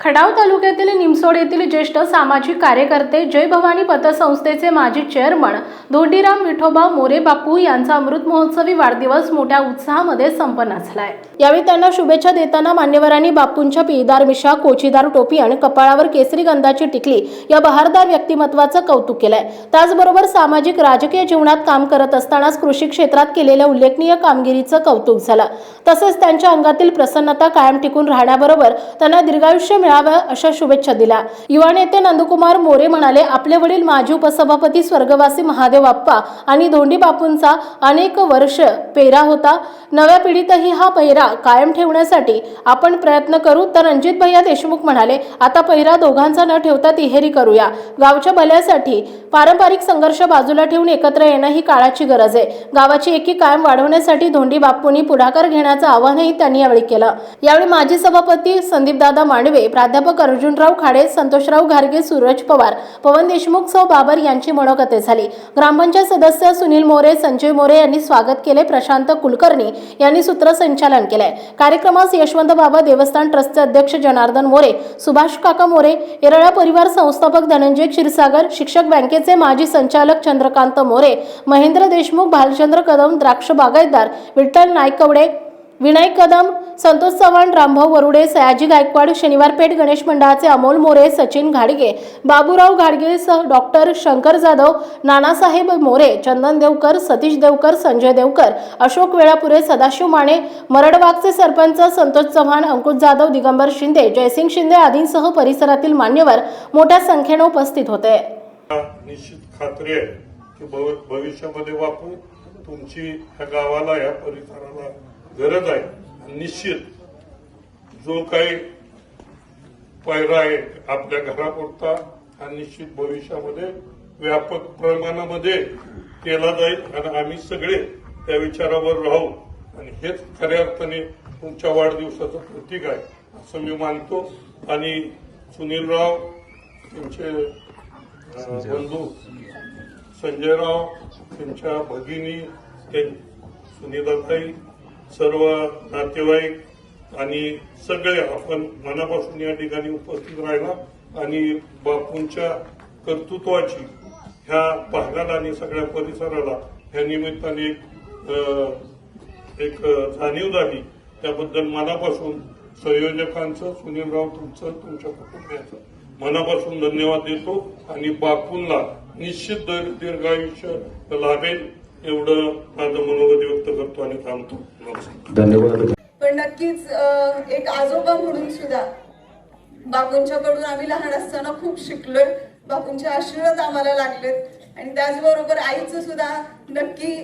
Khadav तालुक्यातील निमसोड येथील ज्येष्ठ सामाजिक कार्यकर्ते जय भवानी पतसंस्थेचे माजी चेअरमन धोंडीराम विठोबा मोरे बापू यांचा अमृत महोत्सवी वाढदिवस मोठ्या उत्साहामध्ये संपन्न झालाय. यावेळी त्यांना शुभेच्छा देताना मान्यवरांनी बापूंच्या पिळदार मिशा कोचीदार टोपी आणि कपाळावर केसरी गंधाची टिकली या बहारदार व्यक्तिमत्वाचं कौतुक केलंय. त्याचबरोबर सामाजिक राजकीय जीवनात काम करत असतानाच कृषी क्षेत्रात केलेल्या उल्लेखनीय कामगिरीचं कौतुक झालं. तसेच त्यांच्या अंगातील प्रसन्नता कायम टिकून राहण्याबरोबर त्यांना दीर्घायुष्य मिळावं अशा शुभेच्छा दिल्या. युवा नेते नंदकुमार मोरे म्हणाले आपले वडील माजी उपसभापती स्वर्गवासी महादेव बाप्पा आणि धोंडी बापूंचा अनेक वर्ष पेरा होता. नव्या पिढीतही हा पहिरा कायम ठेवण्यासाठी आपण प्रयत्न करू. तर रणजित भैया देशमुख म्हणाले आता पहिरा दोघांचा न ठेवता तिहेरी करूया. गावच्या भल्यासाठी पारंपरिक संघर्ष बाजूला ठेवून एकत्र येणं ही काळाची गरज आहे. गावाची एकी कायम वाढवण्यासाठी धोंडी बापूंनी पुढाकार घेण्याचं आवाहनही त्यांनी यावेळी केलं. यावेळी माजी सभापती संदीपदादा मांडवे प्राध्यापक अर्जुनराव खाडे संतोषराव घारगे सूरज पवार पवन देशमुख सौ बाबर यांची मनोगते झाली. ग्रामपंचायत सदस्य सुनील मोरे संजय मोरे यांनी स्वागत केले. प्रशांत कुलकर्णी यांनी सूत्रसंचालन केलंय. कार्यक्रमास यशवंत बाबा देवस्थान ट्रस्टचे अध्यक्ष जनार्दन मोरे सुभाष काका मोरे येरळा परिवार संस्थापक धनंजय क्षीरसागर शिक्षक बँकेचे माजी संचालक चंद्रकांत मोरे महेंद्र देशमुख भालचंद्र कदम द्राक्ष बागायतदार विठ्ठल नायकवडे विनायक कदम संतोष चव्हाण रामभाऊ वरुडे सयाजी गायकवाड शनिवार पेठ गणेश मंडळाचे अमोल मोरे सचिन घाडगे बाबूराव घाडगे सह डॉक्टर शंकर जाधव नानासाहेब मोरे चंदन देवकर सतीश देवकर संजय देवकर अशोक वेळापुरे सदाशिव माने मरडबागचे सरपंच संतोष चव्हाण अंकुश जाधव दिगंबर शिंदे जयसिंग शिंदे आदींसह परिसरातील मान्यवर मोठ्या संख्येने उपस्थित होते. निश्चित खात्री आहे की भविष्यामध्ये वापरून तुमची गावाला या परिसराला गरज आहे. निश्चित जो काही पायरा आहे आपल्या घरापुरता हा निश्चित भविष्यामध्ये व्यापक प्रमाणामध्ये केला जाईल आणि आम्ही सगळे त्या विचारावर राहू. आणि हेच खऱ्या अर्थाने तुमच्या वाढदिवसाचं प्रतीक आहे असं मी मानतो. आणि सुनीलराव त्यांचे अं, बंधू संजयराव त्यांच्या भगिनी ते सुनीताताई सर्व नातेवाईक आणि सगळे आपण मनापासून या ठिकाणी उपस्थित राहिला आणि बापूंच्या कर्तृत्वाची ह्या भागाला आणि सगळ्या परिसराला ह्या निमित्ताने एक एक जाणीव झाली. त्याबद्दल मनापासून संयोजकांचं सुनीलराव तुमचं तुमच्या कुटुंबियाचं मनापासून धन्यवाद देतो आणि बापूंना निश्चित दीर्घायुष्य लाभेल. एवढं माझं मनोगत व्यक्त करतो आणि थांबतो. धन्यवाद. पण नक्कीच एक आजोबा म्हणून सुद्धा बापूंच्याकडून आम्ही लहान असताना खूप शिकलोय. बापूंचे आशीर्वाद आम्हाला लागलेत. आणि त्याचबरोबर आईचं सुद्धा नक्की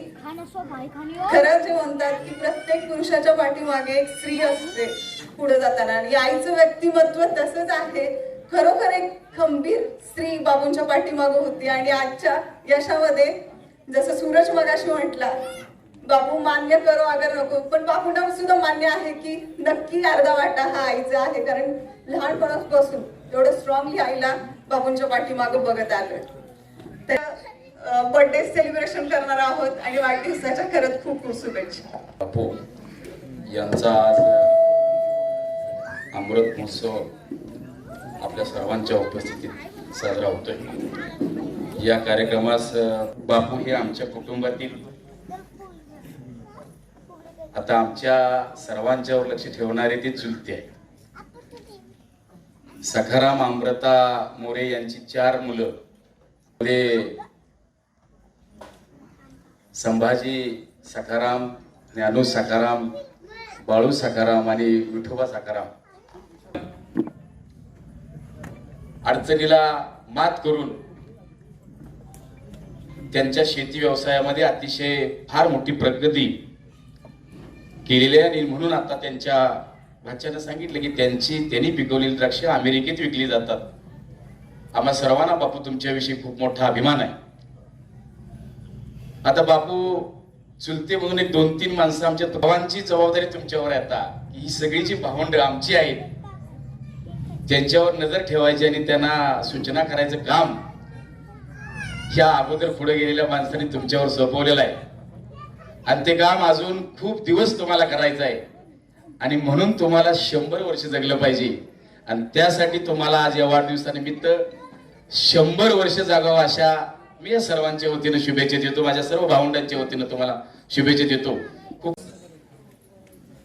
खरं जे म्हणतात की प्रत्येक पुरुषाच्या पाठीमागे एक स्त्री असते पुढे जाताना. आणि आईचं व्यक्तिमत्व तसंच आहे. खरोखर एक खंबीर स्त्री बाबूंच्या पाठीमागे होती. आणि आजच्या यशामध्ये जसं सूरज मगाशी म्हटला बापू मान्य करो अगर नको. पण बापूंना सुद्धा मान्य आहे की नक्की अर्धा वाटा हा आईचा आहे कारण लहानपणापासून एवढं स्ट्रॉंगली आईला बापूंच्या पाठीमागं बघत आलं तर बर्थडे सेलिब्रेशन करणार आहोत आणि वाढदिवसाच्या खरंच खूप खूप शुभेच्छा. बापू यांचा आज अमृत महोत्सव आपल्या सर्वांच्या उपस्थितीत साजरा होतोय. या कार्यक्रमास बापू हे आमच्या कुटुंबातील. आता आमच्या सर्वांच्यावर लक्ष ठेवणारे ते चुलते आहे सखाराम अमृता मोरे यांची चार मुलं. मध्ये संभाजी सखाराम ज्ञानू सखाराम बाळू सखाराम आणि विठोबा सखाराम. अडचणीला मात करून त्यांच्या शेती व्यवसायामध्ये अतिशय फार मोठी प्रगती केलेली आहे. आणि म्हणून आता त्यांच्या भाच्यानं सांगितलं की त्यांची त्यांनी पिकवलेली द्राक्ष अमेरिकेत विकली जातात. आम्हा सर्वांना बापू तुमच्याविषयी खूप मोठा अभिमान आहे. आता बापू चुलते म्हणून एक दोन तीन माणसं आमच्या भावांची जबाबदारी तुमच्यावर आहे आता. ही सगळी जी भावंड आमची आहेत त्यांच्यावर नजर ठेवायची आणि त्यांना सूचना करायचं काम ह्या अगोदर पुढे गेलेल्या माणसाने तुमच्यावर सोपवलेलं आहे. आणि ते काम अजून खूप दिवस तुम्हाला करायचं आहे. आणि म्हणून तुम्हाला शंभर वर्ष जगलं पाहिजे. आणि त्यासाठी तुम्हाला आज या वाढदिवसानिमित्त शंभर वर्ष जागावं अशा मी या सर्वांच्या वतीनं शुभेच्छा देतो. माझ्या सर्व भावंडांच्या वतीनं तुम्हाला शुभेच्छा देतो. खूप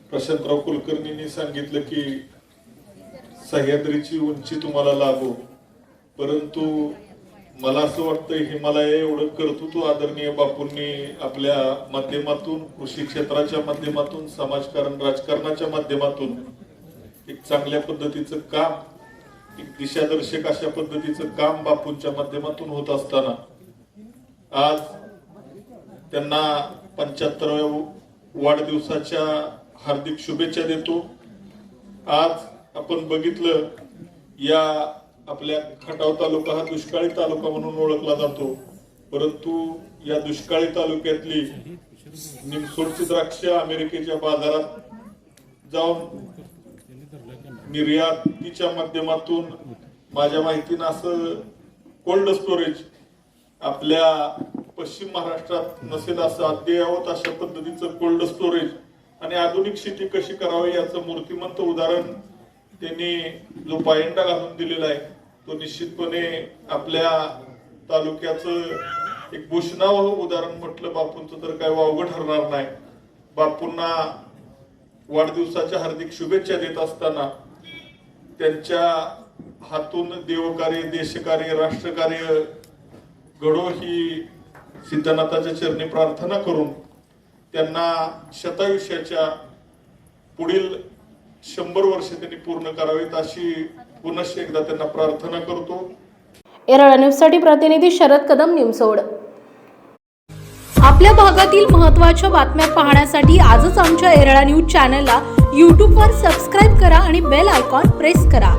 प्रशांतराव कुलकर्णींनी सांगितलं की सह्याद्रीची उंची तुम्हाला लागो. परंतु मला असं वाटतं हिमालय एवढं कर्तृत्व आदरणीय बापूंनी आपल्या माध्यमातून कृषी क्षेत्राच्या माध्यमातून समाजकारण राजकारणाच्या माध्यमातून एक चांगल्या पद्धतीचं काम एक दिशादर्शक अशा पद्धतीचं काम बापूंच्या माध्यमातून होत असताना आज त्यांना पंच्याहत्तराव्या वाढदिवसाच्या हार्दिक शुभेच्छा देतो. आज आपण बघितलं या आपल्या खटाव तालुका हा दुष्काळी तालुका म्हणून ओळखला जातो. परंतु या दुष्काळी तालुक्यातली निमसोडची द्राक्ष अमेरिकेच्या बाजारात जाऊन निर्यातीच्या माध्यमातून माझ्या माहितीनं असं कोल्ड स्टोरेज आपल्या पश्चिम महाराष्ट्रात नसेल असं अद्ययावत अशा पद्धतीचं कोल्ड स्टोरेज आणि आधुनिक शेती कशी करावी याचं मूर्तिमंत उदाहरण त्यांनी जो पायंडा घालून दिलेला आहे तो निश्चितपणे आपल्या तालुक्याचं एक भूषणावह उदाहरण म्हटलं बापूंचं तर काय वावगं ठरणार नाही. बापूंना वाढदिवसाच्या हार्दिक शुभेच्छा देत असताना त्यांच्या हातून देवकार्य देशकार्य राष्ट्रकार्य घडो ही सिद्धनाथाच्या चरणी प्रार्थना करून त्यांना शतायुष्याच्या पुढील शंभर वर्ष त्यांनी पूर्ण करावीत अशी पुनश्च एकदा त्यांना प्रार्थना करतो. एरळ न्यूजसाठी प्रतिनिधी शरद कदम निमसोड. आपल्या भागातील महत्त्वाच्या बातम्या पाहण्यासाठी आजच आमच्या एरळा न्यूज चॅनलला यूट्यूबवर सबस्क्राईब करा आणि बेल आयकॉन प्रेस करा.